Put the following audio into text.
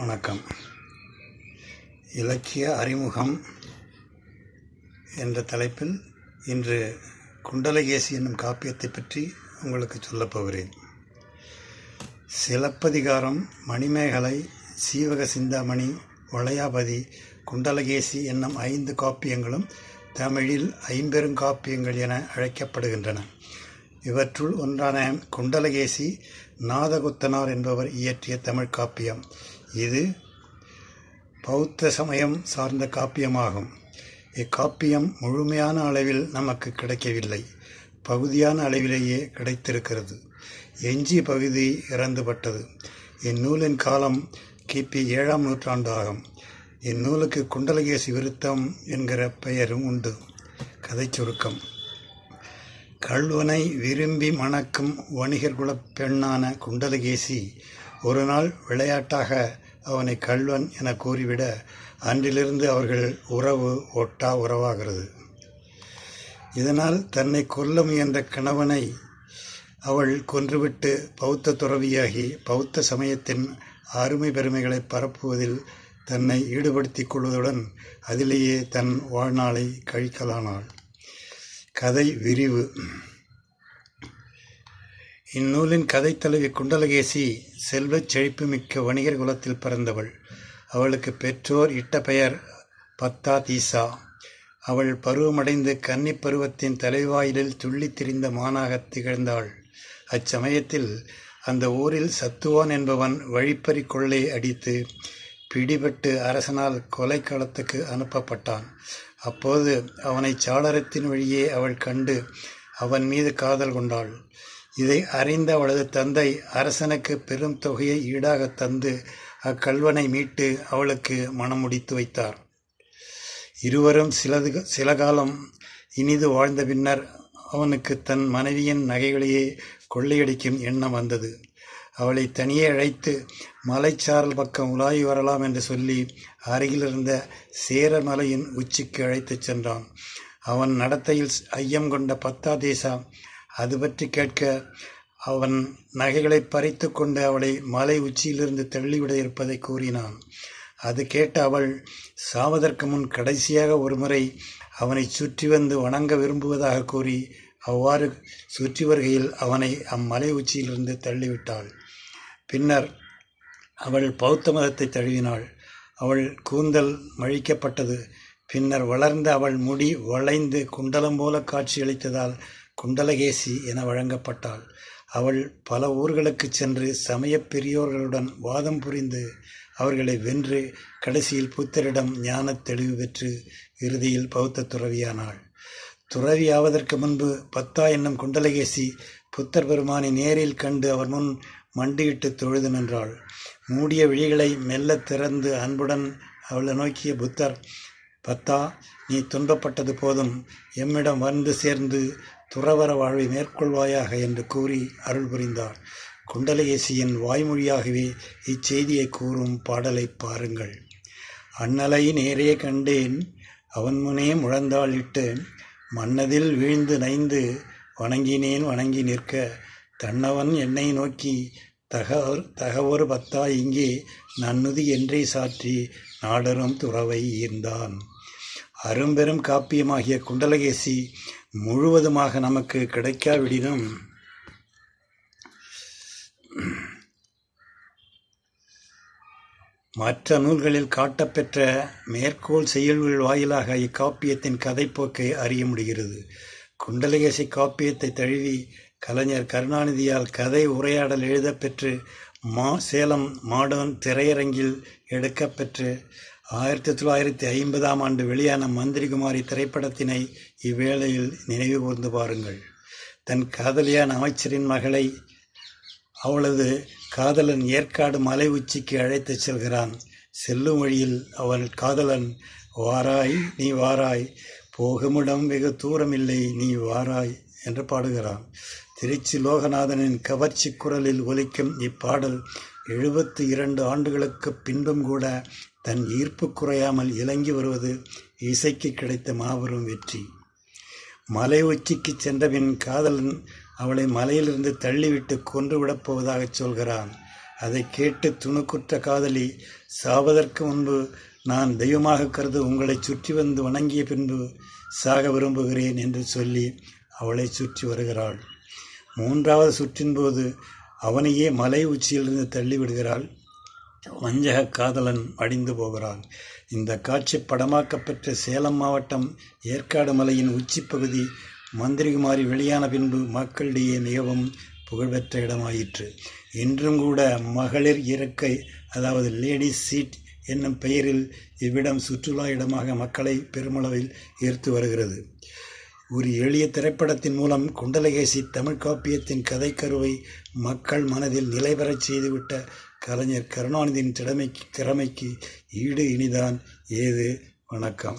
வணக்கம். இலக்கிய அறிமுகம் என்ற தலைப்பில் இன்று குண்டலகேசி என்னும் காப்பியத்தை பற்றி உங்களுக்கு சொல்லப்போகிறேன் சிலப்பதிகாரம் மணிமேகலை சீவக சிந்தாமணி வளையாபதி குண்டலகேசி என்னும் ஐந்து காப்பியங்களும் தமிழில் ஐம்பெருங்காப்பியங்கள் என அழைக்கப்படுகின்றன. இவற்றுள் ஒன்றான குண்டலகேசி நாதகுத்தனார் என்பவர் இயற்றிய தமிழ் காப்பியம். இது பௌத்த சமயம் சார்ந்த காப்பியமாகும். இக்காப்பியம் முழுமையான அளவில் நமக்கு கிடைக்கவில்லை. பகுதியான அளவிலேயே கிடைத்திருக்கிறது. எஞ்சிய பகுதி இறந்துபட்டது. இந்நூலின் காலம் கிபி ஏழாம் நூற்றாண்டு ஆகும் இந்நூலுக்கு குண்டலகேசி விருத்தம் என்கிற பெயரும் உண்டு. கதை சுருக்கம். கல்வனை விரும்பி மணக்கும் வணிகர் குலப் பெண்ணான குண்டலகேசி ஒரு நாள் விளையாட்டாக அவனை கல்வன் என கூறிவிட அன்றிலிருந்து அவர்கள் உறவு ஒட்டா உறவாகிறது. இதனால் தன்னை கொல்ல முயன்ற கணவனை அவள் கொன்றுவிட்டு பௌத்த துறவியாகி பௌத்த சமயத்தின் அருமை பெருமைகளை பரப்புவதில் தன்னை ஈடுபடுத்திக் கொள்வதுடன் அதிலேயே தன் வாழ்நாளை கழிக்கலானாள். கதை விரிவு. இந்நூலின் கதை தலைவி குண்டலகேசி செல்வச் செழிப்புமிக்க வணிகர் குலத்தில் பிறந்தவள். அவளுக்கு பெற்றோர் இட்ட பெயர் பத்தா தீசா அவள் பருவமடைந்து கன்னிப் பருவத்தின் தலைவாயிலில் துள்ளித் திரிந்த மானாகத் திகழ்ந்தாள். அச்சமயத்தில் அந்த ஊரில் சத்துவான் என்பவன் வழிப்பறி கொள்ளை அடித்து பிடிபட்டு அரசனால் கொலைக்களத்துக்கு அனுப்பப்பட்டான். அப்போது அவனை சாளரத்தின் வழியே அவள் கண்டு அவன் மீது காதல் கொண்டாள். இதை அறிந்த அவளது தந்தை அரசனுக்கு பெரும் தொகையை ஈடாக தந்து அக்கல்வனை மீட்டு அவளுக்கு மனம் முடித்து வைத்தார். இருவரும் சிலது சில காலம் இனிது வாழ்ந்த பின்னர் அவனுக்கு தன் மனைவியின் நகைகளையே கொள்ளையடிக்கும் எண்ணம் வந்தது. அவளை தனியே அழைத்து மலைச்சாரல் பக்கம் உலாவி வரலாம் என்று சொல்லி அருகிலிருந்த சேரமலையின் உச்சிக்கு அழைத்துச் சென்றான். அவன் நடத்தையில் ஐயம் கொண்ட பத்தா தேசா அது பற்றி கேட்க அவன் நகைகளை பறித்து கொண்டு அவளை மலை உச்சியிலிருந்து தள்ளிவிட இருப்பதை கூறினான். அது கேட்ட அவள் சாவதற்கு முன் கடைசியாக ஒருமுறை அவனை சுற்றி வந்து வணங்க விரும்புவதாக கூறி அவ்வாறு சுற்றி வருகையில் அவனை அம்மலை உச்சியிலிருந்து தள்ளிவிட்டாள். பின்னர் அவள் பௌத்த மதத்தை தழுவினாள். அவள் கூந்தல் மழிக்கப்பட்டது. பின்னர் வளர்ந்த அவள் முடி வளைந்து குண்டலம் போல காட்சியளித்ததால் குண்டலகேசி என வழங்கப்பட்டாள். அவள் பல ஊர்களுக்கு சென்று சமயப் பெரியோர்களுடன் வாதம் புரிந்து அவர்களை வென்று கடைசியில் புத்தரிடம் ஞானத் தெளிவு பெற்று இறுதியில் பௌத்த துறவியானாள். துறவியாவதற்கு முன்பு பத்தா என்னும் குண்டலகேசி புத்தர் பெருமானை நேரில் கண்டு அவர் முன் மண்டியிட்டு தொழுது நின்றாள். மூடிய விழிகளை மெல்ல திறந்து அன்புடன் அவளை நோக்கிய புத்தர் பத்தா நீ துன்பப்பட்டது போதும். எம்மிடம் வந்து சேர்ந்து துறவர வாழ்வை மேற்கொள்வாயாக என்று கூறி அருள் புரிந்தார். குண்டலகேசியின் வாய்மொழியாகவே இச்செய்தியை கூறும் பாடலை பாருங்கள். அண்ணலை நேரே கண்டேன் அவன் முனே முழந்தாளிட்டு மன்னதில் வீழ்ந்து நைந்து வணங்கினேன் வணங்கி நிற்க. தன்னவன் என்னை நோக்கி தகவர் தகவொரு பத்தா இங்கே நன்னுதி என்றே சாற்றி நாடரும் துறவை ஈர்ந்தான். அரும்பெரும் காப்பியமாகிய குண்டலகேசி முழுவதுமாக நமக்கு கிடைக்காவிடினும் மற்ற நூல்களில் காட்டப்பெற்ற மேற்கோள் செயல்கள் வாயிலாக இக்காப்பியத்தின் கதைப்போக்கை அறிய முடிகிறது. குண்டலகேசி காப்பியத்தை தழுவி கலைஞர் கருணாநிதியால் கதை உரையாடல் எழுதப்பெற்று மா சேலம் மாடர்ன் திரையரங்கில் எடுக்கப்பெற்று ஆயிரத்தி தொள்ளாயிரத்தி ஐம்பதாம் ஆண்டு வெளியான மந்திரிகுமாரி திரைப்படத்தினை இவ்வேளையில் நினைவு கூர்ந்து பாருங்கள். தன் காதலியான அமைச்சரின் மகளை அவளது காதலன் ஏற்காடு மலை உச்சிக்கு அழைத்துச் செல்கிறான். செல்லும் வழியில் அவள் காதலன் வாராய் நீ வாராய் போகுமிடம் வெகு தூரமில்லை நீ வாராய் என்று பாடுகிறான். திருச்சி லோகநாதனின் கவர்ச்சி குரலில் ஒலிக்கும் இப்பாடல் எழுபத்தி இரண்டு ஆண்டுகளுக்கு பின்பும் கூட தன் ஈர்ப்பு குறையாமல் இலங்கி வருவது இசைக்கு கிடைத்த மாபெரும் வெற்றி. மலை உச்சிக்கு சென்றபின் காதலன் அவளை மலையிலிருந்து தள்ளிவிட்டு கொன்றுவிடப் போவதாகச் சொல்கிறான். அதை கேட்டு துணுக்குற்ற காதலி சாவதற்கு முன்பு நான் தெய்வமாக கருது உங்களை சுற்றி வந்து வணங்கிய பின்பு சாக விரும்புகிறேன் என்று சொல்லி அவளை சுற்றி வருகிறாள். மூன்றாவது சுற்றின் போது அவனையே மலை உச்சியிலிருந்து தள்ளிவிடுகிறாள். வஞ்சக காதலன் அடிந்து போகிறான். இந்த காட்சி படமாக்கப்பெற்ற சேலம் மாவட்டம் ஏற்காடு மலையின் உச்சிப்பகுதி மந்திரிகுமாரி வெளியான பின்பு மக்களிடையே மிகவும் புகழ்பெற்ற இடமாயிற்று. இன்றும் கூட மகளிர் இறக்கை அதாவது லேடிஸ் சீட் என்னும் பெயரில் இவ்விடம் சுற்றுலா இடமாக மக்களை பெருமளவில் ஈர்த்து வருகிறது. ஒரு எளிய திரைப்படத்தின் மூலம் குண்டலகேசி தமிழ் காப்பியத்தின் கதைக்கருவை மக்கள் மனதில் நிலைபெறச் செய்துவிட்ட கலைஞர் கருணாநிதியின் திறமைக்கு திறமைக்கு ஈடு இனிதான். ஏது? வணக்கம்.